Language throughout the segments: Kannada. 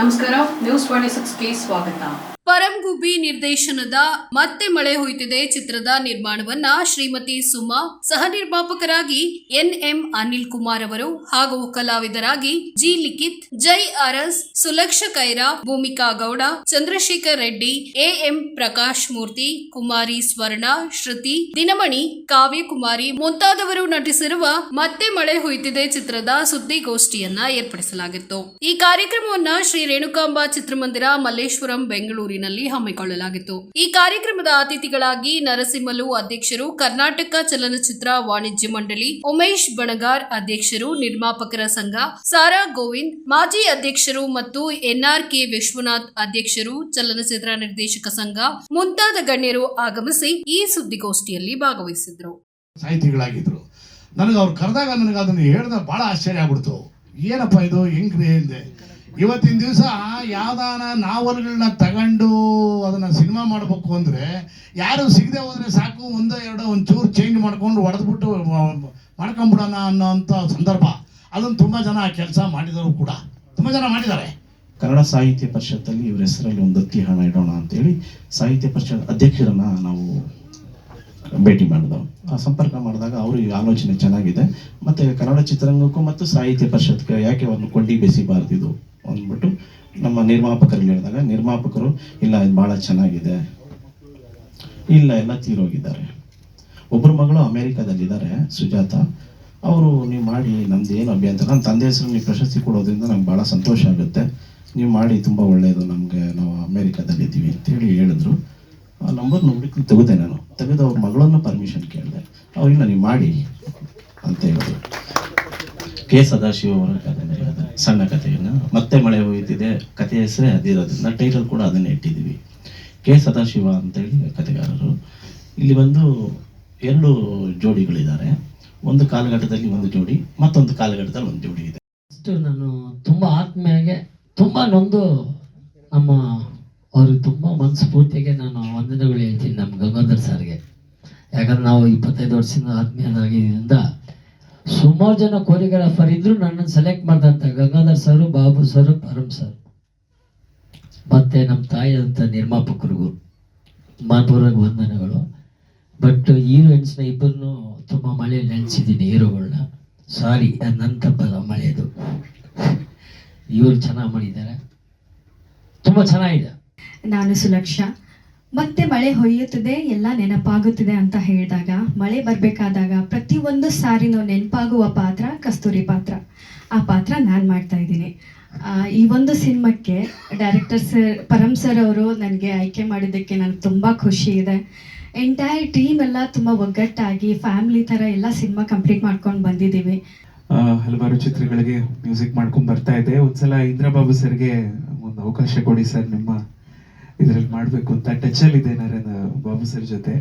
ನಮಸ್ಕಾರ ನ್ಯೂಸ್ ಟ್ವೆಂಟಿ ಸಿಕ್ಸ್ಗೆ ಸ್ವಾಗತ. ಪರಂಗುಬ್ಬಿ ನಿರ್ದೇಶನದ ಮತ್ತೆ ಮಳೆ ಹೊಯ್ತಿದೆ ಚಿತ್ರದ ನಿರ್ಮಾಣವನ್ನ ಶ್ರೀಮತಿ ಸುಮಾ, ಸಹ ನಿರ್ಮಾಪಕರಾಗಿ ಎನ್ಎಂ ಅನಿಲ್ ಕುಮಾರ್ ಅವರು ಹಾಗೂ ಕಲಾವಿದರಾಗಿ G Likhith, Jai Aras, Sulaksha Kaira, Bhoomika Gowda, Chandrashekar Reddy, A M Prakash Murthy, Kumari Swarna, Shruti, Dinamani ಕಾವ್ಯಕುಮಾರಿ ಮುಂತಾದವರು ನಟಿಸಿರುವ ಮತ್ತೆ ಮಳೆ ಹೊಯ್ತಿದೆ ಚಿತ್ರದ ಸುದ್ದಿಗೋಷ್ಠಿಯನ್ನ ಏರ್ಪಡಿಸಲಾಗಿತ್ತು. ಈ ಕಾರ್ಯಕ್ರಮವನ್ನ ಶ್ರೀ ರೇಣುಕಾಂಬಾ ಚಿತ್ರಮಂದಿರ ಮಲ್ಲೇಶ್ವರಂ ಬೆಂಗಳೂರಿನಲ್ಲಿ ಹಮ್ಮಿಕೊಳ್ಳಲಾಗಿತ್ತು. ಈ ಕಾರ್ಯಕ್ರಮದ ಅತಿಥಿಗಳಾಗಿ ನರಸಿಂಹಲು ಅಧ್ಯಕ್ಷರು, ಕರ್ನಾಟಕ ಚಲನಚಿತ್ರ ವಾಣಿಜ್ಯ ಮಂಡಳಿ, ಉಮೇಶ್ ಬಣಗಾರ್ ಅಧ್ಯಕ್ಷರು, ನಿರ್ಮಾಪಕರ ಸಂಘ, ಸಾರಾ ಗೋವಿಂದ್, ಮಾಜಿ ಅಧ್ಯಕ್ಷರು ಮತ್ತು ಎನ್ಆರ್ಕೆ ವಿಶ್ವನಾಥ್ ಅಧ್ಯಕ್ಷರು, ಚಲನಚಿತ್ರ ನಿರ್ದೇಶಕ ಸಂಘ ಮುಂತಾದ ಗಣ್ಯರು ಆಗಮಿಸಿ ಈ ಸುದ್ದಿಗೋಷ್ಠಿಯಲ್ಲಿ ಭಾಗವಹಿಸಿದ್ರು. ಸಾಹಿತಿಗಳಾಗಿದ್ರು. ನನಗೆ ಅವ್ರು ಕರೆದಾಗ ನನಗೆ ಅದನ್ನು ಹೇಳಿದ ಬಹಳ ಆಶ್ಚರ್ಯ ಆಗ್ಬಿಡ್ತು. ಏನಪ್ಪ ಇದು? ಹೆಂಗ್ರಿ? ಅಂದೆ ಇವತ್ತಿನ ದಿವಸ ಯಾವ್ದಾನ ನಾವಲ್ಗಳನ್ನ ತಗೊಂಡು ಅದನ್ನ ಸಿನಿಮಾ ಮಾಡಬೇಕು ಅಂದ್ರೆ ಯಾರು ಸಿಗದೆ ಹೋದ್ರೆ ಸಾಕು, ಒಂದೋ ಎರಡೋ ಒಂಚೂರು ಚೇಂಜ್ ಮಾಡ್ಕೊಂಡು ಹೊಡೆದ್ಬಿಟ್ಟು ಮಾಡ್ಕೊಂಬಿಡೋಣ ಅಂತ ಸಂದರ್ಭ. ಅದನ್ನು ತುಂಬ ಜನ ಕೆಲಸ ಮಾಡಿದವರು ಕೂಡ, ತುಂಬ ಜನ ಮಾಡಿದ್ದಾರೆ. ಕನ್ನಡ ಸಾಹಿತ್ಯ ಪರಿಷತ್ತಲ್ಲಿ ಇವ್ರ ಹೆಸರಲ್ಲಿ ಒಂದು ದತ್ತಿ ಹಣ ಇಡೋಣ ಅಂತೇಳಿ ಸಾಹಿತ್ಯ ಪರಿಷತ್ ಅಧ್ಯಕ್ಷರನ್ನ ನಾವು ಭೇಟಿ ಮಾಡಿದವು. ಆ ಸಂಪರ್ಕ ಮಾಡಿದಾಗ ಅವರು ಈ ಆಲೋಚನೆ ಚೆನ್ನಾಗಿದೆ. ಮತ್ತೆ ಕನ್ನಡ ಚಿತ್ರರಂಗಕ್ಕೂ ಮತ್ತು ಸಾಹಿತ್ಯ ಪರಿಷತ್ಗೆ ಯಾಕೆ ಒಂದು ಕೊಂಡಿ ಬೆಸಿಬಾರ್ದಿದು ಅಂದ್ಬಿಟ್ಟು ನಮ್ಮ ನಿರ್ಮಾಪಕರಲ್ಲಿ ಹೇಳಿದಾಗ, ನಿರ್ಮಾಪಕರು, ಇಲ್ಲ, ಇದು ಭಾಳ ಚೆನ್ನಾಗಿದೆ. ಇಲ್ಲ, ಎಲ್ಲ ತೀರೋಗಿದ್ದಾರೆ. ಒಬ್ಬರು ಮಗಳು ಅಮೇರಿಕಾದಲ್ಲಿದ್ದಾರೆ, ಸುಜಾತ. ಅವರು ನೀವು ಮಾಡಿ, ನಮ್ದು ಏನು ಅಭ್ಯಂತರ ನನ್ನ ತಂದೆ ಹೆಸರು ನೀವು ಪ್ರಶಸ್ತಿ ಕೊಡೋದ್ರಿಂದ ನಂಗೆ ಭಾಳ ಸಂತೋಷ ಆಗುತ್ತೆ. ನೀವು ಮಾಡಿ, ತುಂಬ ಒಳ್ಳೆಯದು ನಮಗೆ, ನಾವು ಅಮೇರಿಕಾದಲ್ಲಿದ್ದೀವಿ ಅಂತೇಳಿ ಹೇಳಿದ್ರು. ಆ ನಂಬರ್ ನೋಡಿ ತೆಗೆದೆ ನಾನು. ತೆಗೆದು ಅವ್ರ ಮಗಳನ್ನು ಪರ್ಮಿಷನ್ ಕೇಳಿದೆ. ಅವ್ರಿಲ್ಲ ನೀವು ಮಾಡಿ ಅಂತ ಹೇಳಿದ್ರು. ಕೆ. ಸದಾಶಿವ ಅವರ ಅದು ಸಣ್ಣ ಕಥೆಯನ್ನು. ಮತ್ತೆ ಮಳೆ ಹೋಯ್ತಿದೆ. ಕಥೆ ಹೆಸರೇ ಅದಿರೋದ್ರಿಂದ ಟೈಟಲ್ ಕೂಡ ಅದನ್ನೇ ಇಟ್ಟಿದ್ದೀವಿ. ಕೆ ಸದಾಶಿವ ಅಂತೇಳಿ ಕಥೆಗಾರರು. ಇಲ್ಲಿ ಬಂದು ಎರಡು ಜೋಡಿಗಳಿದ್ದಾರೆ. ಒಂದು ಕಾಲಘಟ್ಟದಲ್ಲಿ ಒಂದು ಜೋಡಿ, ಮತ್ತೊಂದು ಕಾಲಘಟ್ಟದಲ್ಲಿ ಒಂದು ಜೋಡಿ ಇದೆ. ಅಷ್ಟು ನಾನು ತುಂಬ ಆತ್ಮೀಯಾಗೆ ತುಂಬ ನೊಂದು ನಮ್ಮ ಅವ್ರಿಗೆ ತುಂಬ ಮನಸ್ಫೂರ್ತಿಗೆ ನಾನು ವಂದನೆಗಳು ಹೇಳ್ತೀನಿ ನಮ್ಮ ಗಂಗಾಧರ್ ಸರ್ಗೆ. ಯಾಕಂದ್ರೆ ನಾವು ಇಪ್ಪತ್ತೈದು ವರ್ಷದಿಂದ ಆತ್ಮೀಯರಾಗಿದ್ದರಿಂದ ಸುಮಾರು ಜನ ಕೊರಿಯೋಗ್ರಾಫರ್ ಇದ್ರು ನನ್ನನ್ನು select ಮಾಡ್ದಂತ Gangadhar sir, Babu sir Param sir. ಮತ್ತೆ ನಮ್ಮ ತಾಯಿಯಂಥ ನಿರ್ಮಾಪಕರಿಗೂ ಮಾನ್ಪೂರ್ವಕ ವಂದನೆಗಳು. ಬಟ್ ಹೀರೋಯಿನ್ಸ್ನ ಇಬ್ಬರನ್ನು ತುಂಬ ಮಳೆಯಲ್ಲಿ ನೆನೆಸಿದ್ದೀನಿ ಹೀರೋಗಳನ್ನ ಸಾರಿ ಅದು ನನ್ನ ತಪ್ಪಲ್ಲ ಮಳೆಯದು ಇವರು ಚೆನ್ನಾಗಿ ಮಾಡಿದ್ದಾರೆ. ತುಂಬ ಚೆನ್ನಾಗಿದೆ. ನಾನು ಸುಲಕ್ಷ. ಮತ್ತೆ ಮಳೆ ಹೊಯ್ಯುತ್ತದೆ, ಎಲ್ಲ ನೆನಪಾಗುತ್ತದೆ ಅಂತ ಹೇಳಿದಾಗ, ಮಳೆ ಬರಬೇಕಾದಾಗ ಪ್ರತಿಯೊಂದು ಸಾರಿನೂ ನೆನಪಾಗುವ ಪಾತ್ರ ಕಸ್ತೂರಿ ಪಾತ್ರ. ಆ ಪಾತ್ರ ನಾನು ಮಾಡ್ತಾ ಇದ್ದೀನಿ. ಈ ಒಂದು ಸಿನಿಮಾಕ್ಕೆ ಡೈರೆಕ್ಟರ್ ಸರ್ ಪರಮ್ ಸರ್ ಅವರು ನನಗೆ ಆಯ್ಕೆ ಮಾಡಿದ್ದಕ್ಕೆ ನನಗೆ ತುಂಬ ಖುಷಿ ಇದೆ. ಎಂಟೈರ್ ಟೀಮ್ ಎಲ್ಲ ತುಂಬ ಒಗ್ಗಟ್ಟಾಗಿ ಫ್ಯಾಮಿಲಿ ಥರ ಎಲ್ಲ ಸಿನಿಮಾ ಕಂಪ್ಲೀಟ್ ಮಾಡ್ಕೊಂಡು ಬಂದಿದ್ದೀವಿ. ಹಲವಾರು ಚಿತ್ರಗಳಿಗೆ ಮ್ಯೂಸಿಕ್ ಮಾಡ್ಕೊಂಡು ಬರ್ತಾ ಇದೆ. ಒಂದ್ಸಲ ಇಂದ್ರಬಾಬು ಸರ್ಗೆ ಒಂದು ಅವಕಾಶ ಕೊಡಿ ಸರ್ ನಿಮ್ಮ ಇದ್ರಲ್ಲಿ ಮಾಡಬೇಕು ಅಂತ ಟಚ್ ಅಲ್ಲಿ ಇದೆ ನರೇಂದ್ರ ಬಾಬು ಸರ್ ಜೊತೆ.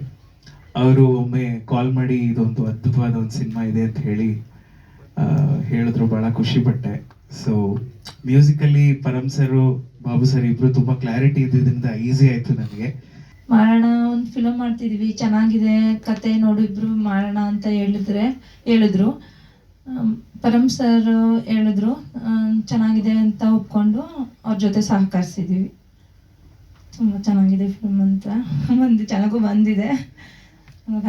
ಅವರು ಒಮ್ಮೆ ಕಾಲ್ ಮಾಡಿ ಇದೊಂದು ಅದ್ಭುತವಾದ ಒಂದು ಸಿನಿಮಾ ಇದೆ ಅಂತ ಹೇಳಿ ಹೇಳಿದ್ರು, ಬಹಳ ಖುಷಿ ಪಟ್ಟೆ. So musically Param sir, Babu sir ಇಬ್ರು ತುಂಬಾ ಕ್ಲಾರಿಟಿ ಇದ್ದಿದ್ದರಿಂದ ಈಸಿ ಆಯ್ತು ನನಗೆ ಮಾರಣ ಒಂದು ಫಿಲಮ್ ಮಾಡ್ತಿದೀವಿ, ಚೆನ್ನಾಗಿದೆ, ಕತೆ ನೋಡಿಬ್ರು ಮಾರಣ ಅಂತ ಹೇಳಿದ್ರೆ, ಹೇಳಿದ್ರು. ಪರಮ್ ಸರ್ ಹೇಳಿದ್ರು ಚೆನ್ನಾಗಿದೆ ಅಂತ ಒಪ್ಕೊಂಡು ಅವ್ರ ಜೊತೆ ಸಹಕರಿಸಿದ್ದೀವಿ ತುಂಬ ಚೆನ್ನಾಗಿದೆ ಫಿಲ್ಮ್ ಅಂತ. ಒಂದು ಚೆನ್ನಾಗೂ ಬಂದಿದೆ.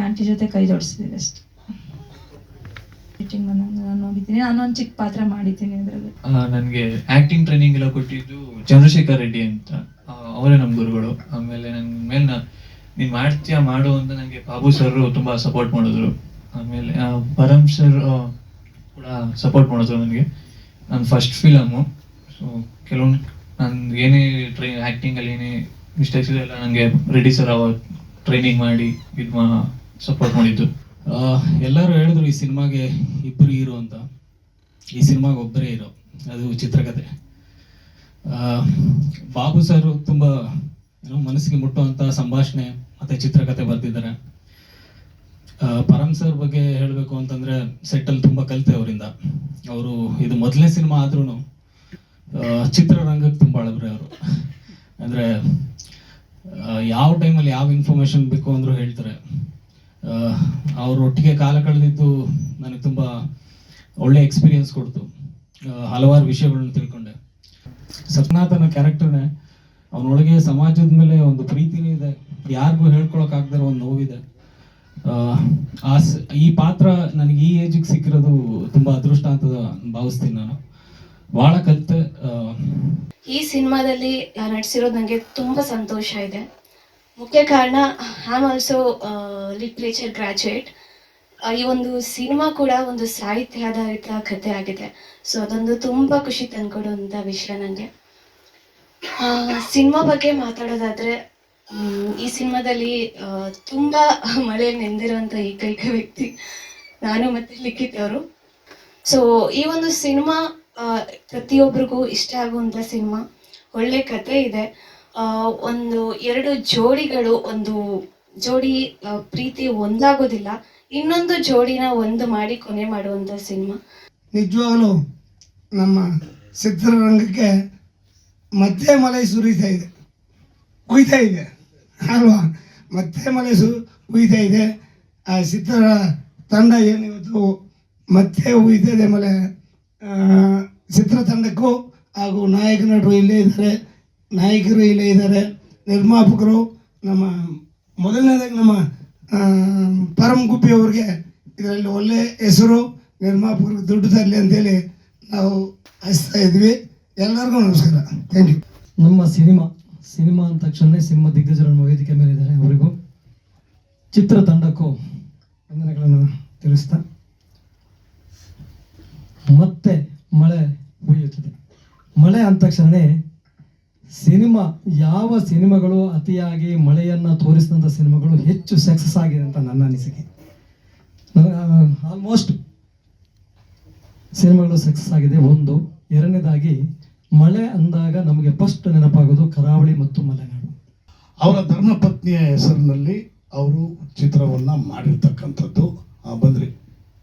ಆಂಟಿ ಜೊತೆ ಕೈ ಜೋಡಿಸಿದ್ದೀವಿ ಅಷ್ಟು. ಬಂದಾಗ ನಾನು ನೋಡಿದ್ದೀನಿ. ನಾನು ಒಂದು ಚಿಕ್ಕ ಪಾತ್ರ ಮಾಡಿದ್ದೀನಿ ಅದರಲ್ಲಿ. ನನಗೆ ಆಕ್ಟಿಂಗ್ ಟ್ರೈನಿಂಗ್ ಎಲ್ಲ ಕೊಟ್ಟಿದ್ದು ಚಂದ್ರಶೇಖರ್ ರೆಡ್ಡಿ ಅಂತ. ಅವರೇ ನಮ್ಮ ಗುರುಗಳು. ಆಮೇಲೆ ನನ್ನ ಮೇಲೆ ನೀನು ಮಾಡ್ತೀಯಾ, ಮಾಡು ಅಂತ ನನಗೆ ಬಾಬು ಸರ್ ತುಂಬಾ ಸಪೋರ್ಟ್ ಮಾಡಿದ್ರು. ಆಮೇಲೆ ಪರಮ್ ಸರ್ ಕೂಡ ಸಪೋರ್ಟ್ ಮಾಡಿದ್ರು ನನಗೆ. ನನ್ನ ಫಸ್ಟ್ ಫಿಲಮು ಸೊ ಕೆಲವೊಂದು ನಾನು ಏನೇ ಟ್ರೈ ಆ್ಯಕ್ಟಿಂಗಲ್ಲಿ ಏನೇ ಮಿಸ್ಟೇಕ್ಸ್ ಎಲ್ಲ ನನಗೆ ರೆಡ್ಡಿ ಸರ್ ಅವಾಗ ಟ್ರೈನಿಂಗ್ ಮಾಡಿ ಇದು ಸಪೋರ್ಟ್ ಮಾಡಿದ್ದು. ಎಲ್ಲರೂ ಹೇಳಿದ್ರು ಈ ಸಿನಿಮಾಗೆ ಇಬ್ಬರು ಹೀರೋ ಅಂತ. ಈ ಸಿನಿಮಾಗೆ ಒಬ್ಬರೇ ಹೀರೋ. ಅದು ಚಿತ್ರಕಥೆ ಬಾಬು ಸರ್ ತುಂಬ ಏನೋ ಮನಸ್ಸಿಗೆ ಮುಟ್ಟುವಂಥ ಸಂಭಾಷಣೆ ಮತ್ತು ಚಿತ್ರಕಥೆ ಬರೆದಿದ್ದಾರೆ. ಪರಮ್ ಸರ್ ಬಗ್ಗೆ ಹೇಳಬೇಕು ಅಂತಂದರೆ ಸೆಟ್ಟಲ್ಲಿ ತುಂಬ ಕಲಿತೆ ಅವರಿಂದ. ಅವರು ಇದು ಮೊದಲನೇ ಸಿನಿಮಾ ಆದ್ರೂ ಚಿತ್ರರಂಗಕ್ಕೆ ತುಂಬ ಅಳಬ್ರೆ ಅವರು. ಅಂದರೆ ಯಾವ ಟೈಮಲ್ಲಿ ಯಾವ ಇನ್ಫಾರ್ಮೇಶನ್ ಬೇಕು ಅಂದರೂ ಹೇಳ್ತಾರೆ. ಅವ್ರ ಒಟ್ಟಿಗೆ ಕಾಲ ಕಳೆದಿದ್ದು ನನಗೆ ತುಂಬ ಒಳ್ಳೆ ಎಕ್ಸ್ಪೀರಿಯನ್ಸ್ ಕೊಡ್ತು. ಹಲವಾರು ವಿಷಯಗಳನ್ನ ತಿಳ್ಕೊಂಡೆ. ಸತ್ನಾಥನ ಕ್ಯಾರೆಕ್ಟರ್ನೇ ಅವನೊಳಗೆ ಸಮಾಜದ ಮೇಲೆ ಒಂದು ಪ್ರೀತಿನೂ ಇದೆ. ಯಾರಿಗೂ ಹೇಳ್ಕೊಳಕ್ಕಾಗ್ದಿರೋ ಒಂದು ನೋವಿದೆ. ಆ ಈ ಪಾತ್ರ ನನಗೆ ಈ ಏಜಿಗೆ ಸಿಕ್ಕಿರೋದು ತುಂಬ ಅದೃಷ್ಟ ಅಂತ ಭಾವಿಸ್ತೀನಿ ನಾನು. ಭಾಳ ಕಲಿತ ಈ ಸಿನಿಮಾದಲ್ಲಿ ನಟಿಸಿರೋದು ನನಗೆ ತುಂಬ ಸಂತೋಷ ಇದೆ. ಮುಖ್ಯ ಕಾರಣ I am also literature graduate ಈ ಒಂದು ಸಿನಿಮಾ ಕೂಡ ಒಂದು ಸಾಹಿತ್ಯ ಆಧಾರಿತ ಕಥೆ ಆಗಿದೆ. ಸೊ ಅದೊಂದು ತುಂಬ ಖುಷಿ ತಂದ್ಕೊಡುವಂಥ ವಿಷಯ ನನಗೆ ಸಿನಿಮಾ ಬಗ್ಗೆ ಮಾತಾಡೋದಾದ್ರೆ ಈ ಸಿನಿಮಾದಲ್ಲಿ ತುಂಬ ಮಳೆ ನೆಂದಿರುವಂಥ ಏಕೈಕ ವ್ಯಕ್ತಿ ನಾನು ಮತ್ತೆ ಲಿಖಿತ್ ಅವರು. ಸೊ ಈ ಒಂದು ಸಿನಿಮಾ ಪ್ರತಿಯೊಬ್ಬರಿಗೂ ಇಷ್ಟ ಆಗುವಂಥ ಸಿನಿಮಾ. ಒಳ್ಳೆ ಕತೆ ಇದೆ. ಒಂದು ಎರಡು ಜೋಡಿಗಳು ಒಂದು ಜೋಡಿ ಪ್ರೀತಿ ಒಂದಾಗೋದಿಲ್ಲ. ಇನ್ನೊಂದು ಜೋಡಿನ ಒಂದು ಮಾಡಿ ಕೊನೆ ಮಾಡುವಂಥ ಸಿನಿಮಾ. ನಿಜವಾಗಲೂ ನಮ್ಮ ಚಿತ್ರರಂಗಕ್ಕೆ ಮತ್ತೆ ಮಲೆ ಸುರಿತಾ ಇದೆ. ಕುಯ್ತಾ ಇದೆ. ಅಲ್ವಾ? ಮತ್ತೆ ಮಲೆ ಸು ಕುಯ್ತಾ ಇದೆ. ಆ ಚಿತ್ರ ತಂಡ ಏನಿವತ್ತು ಮತ್ತೆ ಮಳೆ ಆ, ಚಿತ್ರತಂಡಕ್ಕೂ ಹಾಗೂ ನಾಯಕ ನಟರು ಇಲ್ಲೇ ಇದ್ದಾರೆ ನಾಯಕರು ಇಲ್ಲೇ ಇದ್ದಾರೆ, ನಿರ್ಮಾಪಕರು ನಮ್ಮ ಮೊದಲನೇದಾಗಿ ನಮ್ಮ ಪರಮ್ ಗುಬ್ಬಿ ಅವ್ರಿಗೆ ಇದರಲ್ಲಿ ಒಳ್ಳೆ ಹೆಸರು, ನಿರ್ಮಾಪಕರಿಗೆ ದುಡ್ಡು ತರಲಿ ಅಂತೇಳಿ ನಾವು ಹಚ್ತಾ ಇದ್ವಿ. ಎಲ್ಲರಿಗೂ ನಮಸ್ಕಾರ. ಥ್ಯಾಂಕ್ ಯು ನಮ್ಮ ಸಿನಿಮಾ ಸಿನಿಮಾ ಅಂದ ತಕ್ಷಣ ಸಿನಿಮಾ ದಿಗ್ಗಜರ ವೇದಿಕೆ ಮೇಲೆ ಇದ್ದಾರೆ ಅವರಿಗೂ. ಚಿತ್ರತಂಡಕ್ಕೂ ವಂದನೆಗಳನ್ನು ತಿಳಿಸ್ತಾ ಮತ್ತೆ ಮಳೆ ಹುಯ್ಯುತ್ತದೆ. ಮಳೆ ಅಂದ ತಕ್ಷಣ ಸಿನಿಮಾ, ಯಾವ ಸಿನಿಮಾಗಳು ಅತಿಯಾಗಿ ಮಳೆಯನ್ನು ತೋರಿಸಿದಂಥ ಸಿನಿಮಾಗಳು ಹೆಚ್ಚು ಸಕ್ಸಸ್ ಆಗಿದೆ ಅಂತ ನನ್ನ ಅನಿಸಿಕೆ. ಆಲ್ಮೋಸ್ಟ್ ಸಿನಿಮಾಗಳು ಸಕ್ಸಸ್ ಆಗಿದೆ. ಒಂದು, ಎರಡನೇದಾಗಿ ಮಳೆ ಅಂದಾಗ ನಮಗೆ ಫಸ್ಟ್ ನೆನಪಾಗೋದು ಕರಾವಳಿ ಮತ್ತು ಮಲೆನಾಡು. ಅವರ ಧರ್ಮಪತ್ನಿಯ ಹೆಸರಿನಲ್ಲಿ ಅವರು ಚಿತ್ರವನ್ನ ಮಾಡಿರ್ತಕ್ಕಂಥದ್ದು. ಬಂದ್ರಿ.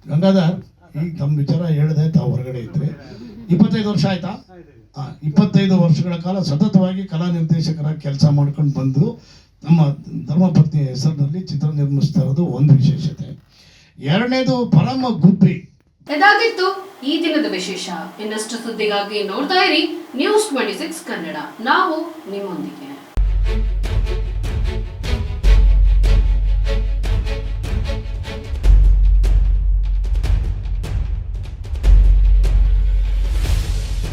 ಗಂಗಾಧರ್ ಈಗ ತಮ್ಮ ವಿಚಾರ ಹೇಳದೆ ತಾವು ಹೊರಗಡೆ ಇದ್ರಿ. ಇಪ್ಪತ್ತೈದು ವರ್ಷ ಆಯ್ತಾ? ಇಪ್ಪತ್ತೈದು ವರ್ಷಗಳ ಕಾಲ ಸತತವಾಗಿ ಕಲಾ ನಿರ್ದೇಶಕರಾಗಿ ಕೆಲಸ ಮಾಡ್ಕೊಂಡು ಬಂದು ನಮ್ಮ ಧರ್ಮಪತ್ನಿಯ ಹೆಸರಿನಲ್ಲಿ ಚಿತ್ರ ನಿರ್ಮಿಸ್ತಾ ಇರೋದು ಒಂದು ವಿಶೇಷತೆ. ಎರಡನೇದು ಪರಮ ಗುಬ್ಬಿ. ಇದಾಗಿತ್ತು ಈ ದಿನದ ವಿಶೇಷ. ಇನ್ನಷ್ಟು ಸುದ್ದಿಗಾಗಿ ನೋಡ್ತಾ ಇರಿ. News twenty six Kannada. ನಾವು ನಿಮ್ಮೊಂದಿಗೆ.